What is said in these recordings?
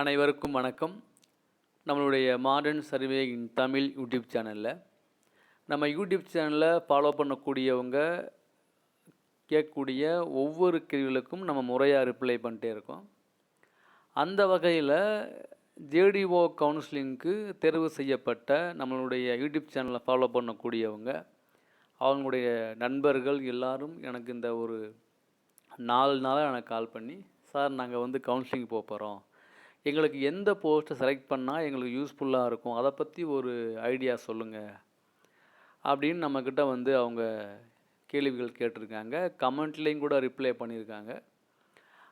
அனைவருக்கும் வணக்கம். நம்மளுடைய modern survey in Tamil YouTube சேனலில். நம்ம யூடியூப் சேனலில் ஃபாலோ பண்ணக்கூடியவங்க கேட்கக்கூடிய ஒவ்வொரு கேள்விகளுக்கும் நம்ம முறையாக ரிப்ளை பண்ணிட்டே இருக்கோம். அந்த வகையில் ஜேடிஓ கவுன்சிலிங்க்கு தேர்வு செய்யப்பட்ட நம்மளுடைய யூடியூப் சேனலை ஃபாலோ பண்ணக்கூடியவங்க அவங்களுடைய நண்பர்கள் எல்லாரும் எனக்கு இந்த ஒரு நாலு நாளாக எனக்கு கால் பண்ணி சார் நாங்கள் வந்து கவுன்சிலிங் போக போகிறோம் எங்களுக்கு எந்த போஸ்ட்டை செலக்ட் பண்ணால் எங்களுக்கு யூஸ்ஃபுல்லாக இருக்கும்? அதை பற்றி ஒரு ஐடியா சொல்லுங்கள் அப்படின்னு நம்மக்கிட்ட வந்து அவங்க கேள்விகள் கேட்டிருக்காங்க. கமெண்ட்லேயும் கூட ரிப்ளை பண்ணியிருக்காங்க.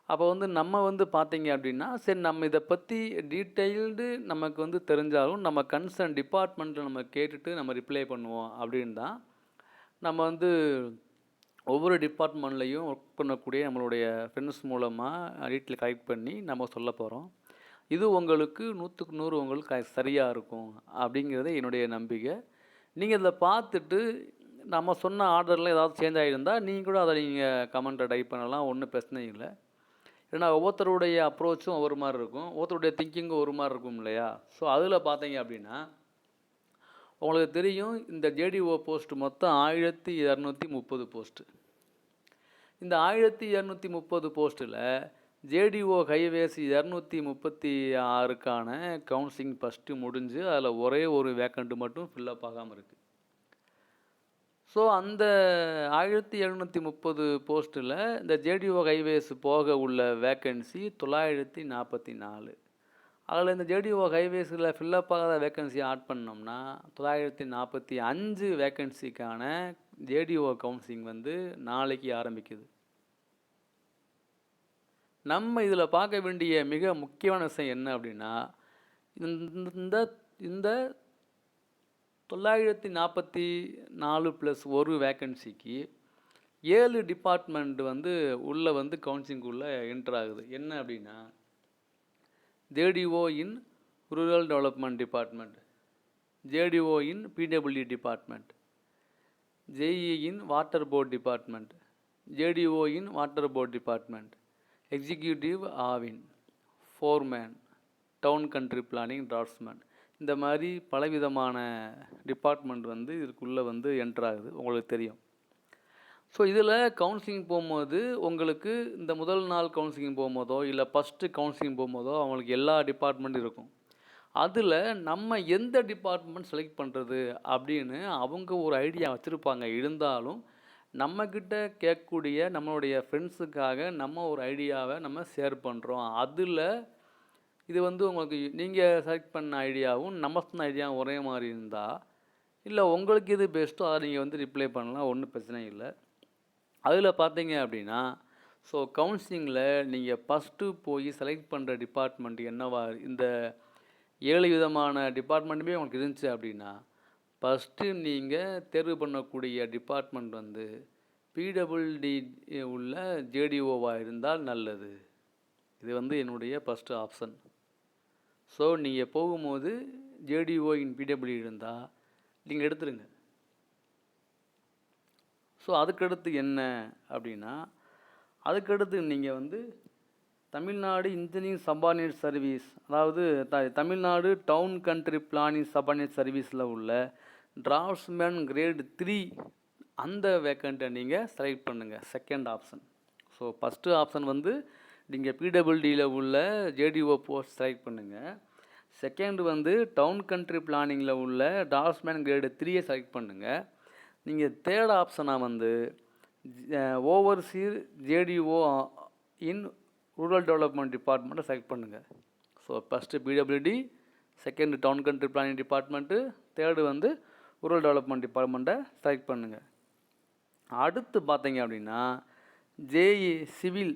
அப்போ வந்து நம்ம வந்து பார்த்தீங்க அப்படின்னா சரி நம்ம இதை பற்றி டீட்டெயில்டு நமக்கு வந்து தெரிஞ்சாலும் நம்ம கன்சர்ன் டிபார்ட்மெண்ட்டில் நம்ம கேட்டுட்டு நம்ம ரிப்ளை பண்ணுவோம் அப்படின்னு தான் நம்ம வந்து ஒவ்வொரு டிபார்ட்மெண்ட்லேயும் ஒர்க் பண்ணக்கூடிய நம்மளுடைய ஃப்ரெண்ட்ஸ் மூலமாக டீட்டெயில் கலெக்ட் பண்ணி நம்ம சொல்ல போகிறோம் இது உங்களுக்கு நூற்றுக்கு நூறு உங்களுக்கு க- சரியாக இருக்கும் அப்படிங்கிறது என்னுடைய நம்பிக்கை. நீங்கள் இதில் பார்த்துட்டு நம்ம சொன்ன ஆர்டரில் ஏதாவது சேஞ்ச் ஆகியிருந்தால் நீங்கள் கூட அதை நீங்கள் கமெண்ட்டை டைப் பண்ணலாம் ஒன்றும் பிரச்சனை இல்லை. ஏன்னா ஒவ்வொருத்தருடைய அப்ரோச்சும் ஒவ்வொரு மாதிரி இருக்கும் ஒவ்வொருத்தருடைய திங்கிங்கும் ஒரு மாதிரி இருக்கும் இல்லையா? ஸோ அதில் பார்த்தீங்க அப்படின்னா உங்களுக்கு தெரியும் இந்த ஜேடிஓ போஸ்ட் மொத்தம் ஆயிரத்தி இரநூத்தி முப்பது போஸ்ட்டு இந்த ஆயிரத்தி இரநூத்தி முப்பது போஸ்ட்டில் ஜேடிஓ ஹைவேஸ் இரநூத்தி முப்பத்தி ஆறுக்கான கவுன்சிலிங் ஃபஸ்ட்டு முடிஞ்சு அதில் ஒரே ஒரு வேக்கண்ட்டு மட்டும் ஃபில்லப் ஆகாமல் இருக்குது ஸோ அந்த ஆயிரத்தி எழுநூற்றி முப்பது போஸ்ட்டில் இந்த ஜேடிஓ ஹைவேஸ் போக உள்ள வேக்கன்சி தொள்ளாயிரத்தி நாற்பத்தி நாலு. அதில் இந்த ஜேடிஓ ஹைவேஸில் ஃபில்லப் ஆகாத வேக்கன்சி ஆட் பண்ணோம்னா தொள்ளாயிரத்தி நாற்பத்தி அஞ்சு வேக்கன்சிக்கான ஜேடிஓ கவுன்சிலிங் வந்து நாளைக்கு ஆரம்பிக்குது. நம்ம இதில் பார்க்க வேண்டிய மிக முக்கியமான விஷயம் என்ன அப்படின்னா இந்த இந்த தொள்ளாயிரத்தி நாற்பத்தி நாலு ப்ளஸ் ஒரு வேக்கன்சிக்கு ஏழு டிபார்ட்மெண்ட் வந்து உள்ளே வந்து கவுன்சிலிங்குள்ளே என்டர் ஆகுது. என்ன அப்படின்னா JDO in rural development department JDO in PWD department JE in water board department JDO in water board department executive Aavin foreman town country planning draughtsman இந்த மாதிரி பலவிதமான டிபார்ட்மெண்ட் வந்து இதுக்குள்ளே வந்து என்டர் ஆகுது. உங்களுக்கு தெரியும். ஸோ இதில் கவுன்சிலிங் போகும்போது உங்களுக்கு இந்த முதல் நாள் கவுன்சிலிங் போகும்போதோ இல்லை ஃபஸ்ட்டு கவுன்சிலிங் போகும்போதோ அவங்களுக்கு எல்லா டிபார்ட்மெண்ட் இருக்கும். அதில் நம்ம எந்த டிபார்ட்மெண்ட் செலக்ட் பண்ணுறது அப்படின்னு அவங்க ஒரு ஐடியா வச்சுருப்பாங்க. இருந்தாலும் நம்மக்கிட்ட கேட்கக்கூடிய நம்மளுடைய ஃப்ரெண்ட்ஸுக்காக நம்ம ஒரு ஐடியாவை நம்ம ஷேர் பண்ணுறோம் அதில் இது வந்து உங்களுக்கு நீங்கள் செலக்ட் பண்ண ஐடியாவும் நம்ம சொன்ன ஐடியாவும் ஒரே மாதிரி இருந்தால் இல்லை உங்களுக்கு எது பெஸ்ட்டோ அதை நீங்கள் வந்து ரிப்ளை பண்ணலாம் ஒன்றும் பிரச்சனை இல்லை. அதில் பார்த்தீங்க அப்படின்னா ஸோ கவுன்சிலிங்கில் நீங்கள் ஃபஸ்ட்டு போய் செலக்ட் பண்ணுற டிபார்ட்மெண்ட் என்னவா இந்த ஏழு விதமான டிபார்ட்மெண்ட்டுமே உங்களுக்கு இருந்துச்சு அப்படின்னா ஃபஸ்ட்டு நீங்கள் தேர்வு பண்ணக்கூடிய டிபார்ட்மெண்ட் வந்து பிடபிள்டி உள்ள ஜேடிஓவாக இருந்தால் நல்லது. இது வந்து என்னுடைய ஃபஸ்ட்டு ஆப்ஷன் ஸோ நீங்கள் போகும்போது ஜேடிஓ இன் பிடபிள்யூ இருந்தால் நீங்கள் எடுத்துருங்க. ஸோ அதுக்கடுத்து என்ன அப்படின்னா அதுக்கடுத்து நீங்கள் வந்து தமிழ்நாடு இன்ஜினியரிங் சபார்டினேட் சர்வீஸ் அதாவது the Tamil Nadu town country planning subordinate சர்வீஸில் உள்ள டிராஃப்ட்ஸ்மேன் கிரேட் த்ரீ அந்த வேக்கண்ட்டை நீங்கள் செலக்ட் பண்ணுங்கள் second option so first option வந்து நீங்கள் பிடபிள்டியில் உள்ள ஜேடிஓ போஸ்ட் செலக்ட் பண்ணுங்கள் செகண்ட் வந்து டவுன் கண்ட்ரி பிளானிங்கில் உள்ள டிராஃப்ட்ஸ்மேன் கிரேடு த்ரீயை செலக்ட் பண்ணுங்கள் நீங்கள் தேர்ட் ஆப்ஷனாக வந்து overseer JDO in rural development டிபார்ட்மெண்ட்டை செலக்ட் பண்ணுங்கள் so first PWD second town country planning department third வந்து ரூரல் டெவலப்மெண்ட் டிபார்ட்மெண்ட்டை செலக்ட் பண்ணுங்கள் அடுத்து பார்த்தீங்க அப்படின்னா JE civil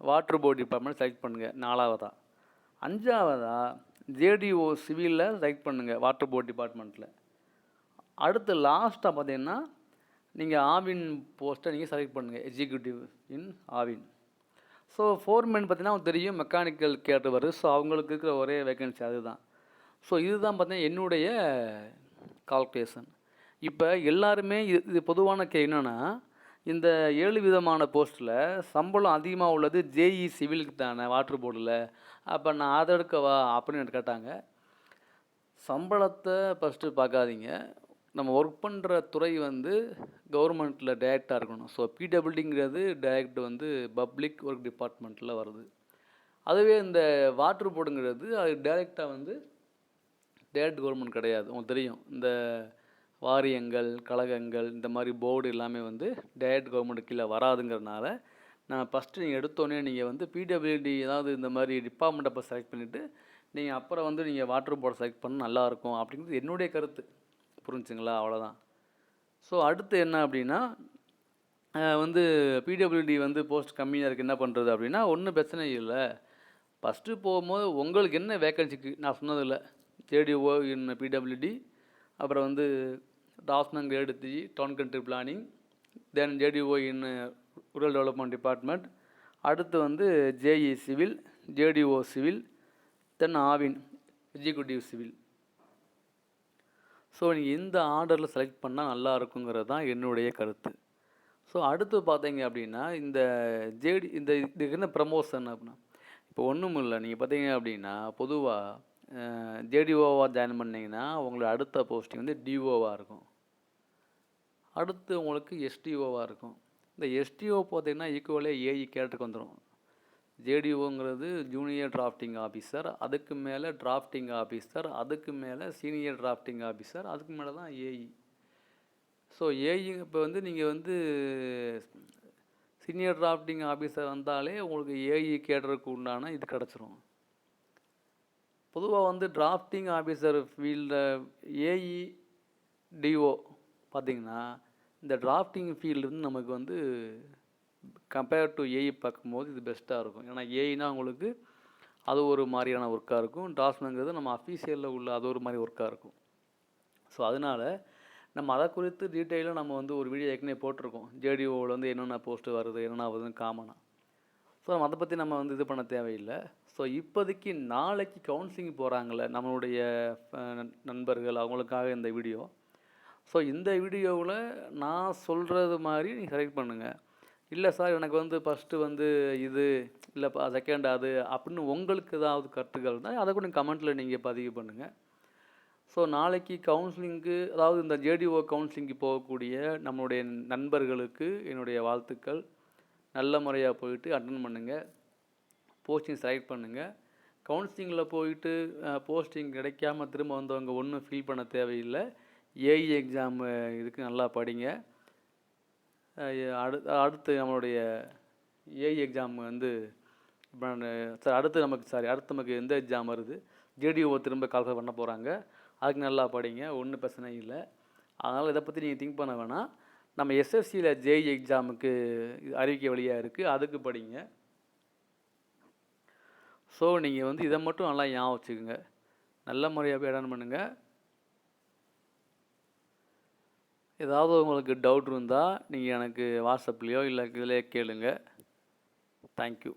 water board department select பண்ணுங்கள் நாலாவதாக அஞ்சாவதாக ஜேடிஓ சிவிலில் செலக்ட் பண்ணுங்கள் வாட்டர் போர்டு டிபார்ட்மெண்ட்டில் அடுத்து லாஸ்ட்டாக பார்த்தீங்கன்னா நீங்கள் ஆவின் போஸ்ட்டை நீங்கள் செலக்ட் பண்ணுங்கள் executive in Aavin. So foreman பார்த்தீங்கன்னா உங்களுக்கு தெரியும் மெக்கானிக்கல் கேட்டு வருது. ஸோ அவங்களுக்கு இருக்கிற ஒரே வேகன்சி அதுதான். ஸோ இதுதான் பார்த்தீங்கன்னா என்னுடைய கால்குலேஷன். இப்போ எல்லாருமே இது இது பொதுவான கே என்னென்னா இந்த ஏழு விதமான போஸ்ட்டில் சம்பளம் அதிகமாக உள்ளது ஜேஇ சிவிலுக்கு தானே வாட்டர் போர்டில். அப்போ நான் அதை எடுக்கவா அப்படின்னு கேட்டாங்க. சம்பளத்தை ஃபஸ்ட்டு பார்க்காதீங்க. நம்ம ஒர்க் பண்ணுற துறை வந்து கவர்மெண்ட்டில் டைரெக்டாக இருக்கணும். ஸோ பிடபிள்டிங்கிறது டைரக்ட் வந்து பப்ளிக் ஒர்க் டிபார்ட்மெண்ட்டில் வருது. அதுவே இந்த வாட்ரு போர்டுங்கிறது அது டைரெக்டாக வந்து ஸ்டேட் கவர்மெண்ட் கிடையாது உங்களுக்கு தெரியும். இந்த வாரியங்கள் கழகங்கள் இந்த மாதிரி போர்டு எல்லாமே வந்து டேரக்ட் கவர்மெண்ட் கீழே வராதுங்கிறனால நான் ஃபஸ்ட்டு நீங்கள் எடுத்தோடனே நீங்கள் வந்து பிடபிள்யூடி ஏதாவது இந்த மாதிரி டிபார்ட்மெண்ட்டை இப்போ செலக்ட் பண்ணிவிட்டு நீங்கள் அப்புறம் வந்து நீங்கள் வாட்டர் போர்டை செலக்ட் பண்ணால் நல்லாயிருக்கும் அப்படிங்கிறது என்னுடைய கருத்து. புரிஞ்சுங்களா? அவ்வளோதான் ஸோ அடுத்து என்ன அப்படின்னா வந்து பிடபிள்யூடி வந்து போஸ்ட் கம்மியாக இருக்குது என்ன பண்ணுறது அப்படின்னா ஒன்றும் பிரச்சனை இல்லை. ஃபஸ்ட்டு போகும்போது உங்களுக்கு என்ன வேக்கன்சிக்கு நான் சொன்னதில்லை. ஜேடிஓ இன் பிடபிள்யூடி அப்புறம் வந்து டாஸ்னங் grade three town country planning then JDO in rural development department அடுத்து வந்து JE civil JDO civil then Aavin executive civil so நீங்கள் இந்த ஆர்டரில் செலக்ட் பண்ணால் நல்லா இருக்குங்கிறது தான் என்னுடைய கருத்து. ஸோ அடுத்து பார்த்தீங்க அப்படின்னா இந்த ஜேடி இந்த இதுக்கு என்ன ப்ரமோஷன் அப்படின்னா இப்போ ஒன்றும் இல்லை நீங்கள் பார்த்தீங்க அப்படின்னா பொதுவாக ஜேடிஓவாக ஜாயின் பண்ணிங்கன்னா உங்களோட அடுத்த போஸ்டிங் வந்து டிஓவாக இருக்கும். அடுத்து உங்களுக்கு எஸ்டிஓவாக இருக்கும். இந்த எஸ்டிஓ பார்த்தீங்கன்னா ஈக்குவலே ஏஇ கேட்டுக்கு வந்துடும் ஜேடிஓங்கிறது ஜூனியர் டிராஃப்டிங் ஆஃபீஸர் அதுக்கு மேலே டிராஃப்டிங் ஆஃபீஸர் அதுக்கு மேலே சீனியர் டிராஃப்டிங் ஆஃபீஸர் அதுக்கு மேலே தான் ஏஇ ஸோ ஏஇ இப்போ வந்து நீங்கள் வந்து சீனியர் டிராஃப்டிங் ஆஃபீஸர் வந்தாலே உங்களுக்கு ஏஇ கேட்டருக்கு உண்டான இது கிடச்சிரும். பொதுவாக வந்து டிராஃப்டிங் ஆஃபீஸர் ஃபீல்டில் ஏஇ டிஓ பார்த்திங்கன்னா இந்த டிராஃப்டிங் ஃபீல்டு நமக்கு வந்து கம்பேர் டு ஏஇ பார்க்கும்போது இது பெஸ்ட்டாக இருக்கும். ஏன்னா ஏஇனா உங்களுக்கு அது ஒரு மாதிரியான ஒர்க்காக இருக்கும். டிராஃப்ட்ங்கிறது நம்ம அஃபீஷியலில் உள்ள அது ஒரு மாதிரி ஒர்க்காக இருக்கும். ஸோ அதனால் நம்ம அதை குறித்து டீட்டெயிலாக நம்ம வந்து ஒரு வீடியோ ஏற்கனவே போட்டிருக்கோம். ஜேடிஓவில் வந்து என்னென்ன போஸ்ட்டு வருது என்னென்ன வருதுன்னு காமனாக ஸோ நம்ம அதை பற்றி நம்ம வந்து இது பண்ண தேவையில்லை. ஸோ இப்போதைக்கு நாளைக்கு கவுன்சிலிங் போகிறாங்கள நம்மளுடைய நண்பர்கள் அவங்களுக்காக இந்த வீடியோ ஸோ இந்த வீடியோவில் நான் சொல்கிறது மாதிரி நீங்கள் செலக்ட் பண்ணுங்கள் இல்லை சார் எனக்கு வந்து ஃபஸ்ட்டு வந்து இது இல்லைப்பா செகண்ட் அது அப்படின்னு உங்களுக்கு ஏதாவது கருத்துக்கள் இருந்தால் அதை கூட கமெண்ட்டில் நீங்கள் பதிவு பண்ணுங்கள் ஸோ நாளைக்கு கவுன்சிலிங்க்கு அதாவது இந்த ஜேடிஓ கவுன்சிலிங்க்கு போகக்கூடிய நம்மளுடைய நண்பர்களுக்கு என்னுடைய வாழ்த்துக்கள். நல்ல முறையாக போயிட்டு அட்டன் பண்ணுங்கள் போஸ்டிங் செலக்ட் பண்ணுங்கள் கவுன்சிலிங்கில் போயிட்டு போஸ்டிங் கிடைக்காம திரும்ப வந்தவங்க ஒன்றும் ஃபீல் பண்ண தேவையில்லை. ஏஇ எக்ஸாம் இதுக்கு நல்லா படிங்க. அடு அடுத்து அடுத்து நம்மளுடைய ஏஇ எக்ஸாம் வந்து சார் அடுத்து நமக்கு சாரி அடுத்து நமக்கு எந்த எக்ஸாம் வருது? ஜேடிஓ திரும்ப கால்ஃபர் பண்ண போகிறாங்க அதுக்கு நல்லா படிங்க. ஒன்றும் பிரச்சனை இல்லை. அதனால் இதை பற்றி நீங்கள் திங்க் பண்ண வேணாம். நம்ம எஸ்எஸ்சியில் ஜேஇ எக்ஸாமுக்கு அறிவிக்கை வழியாக இருக்குது அதுக்கு படிங்க. ஸோ நீங்கள் வந்து இதை மட்டும் நல்லா ஞாபகம் வச்சுக்கோங்க. நல்ல முறையாக போய் அட்டன் பண்ணுங்கள் ஏதாவது உங்களுக்கு டவுட் இருந்தால் நீங்கள் எனக்கு வாட்ஸ்அப்லேயோ இல்லை இதிலே கேளுங்க. தேங்க்யூ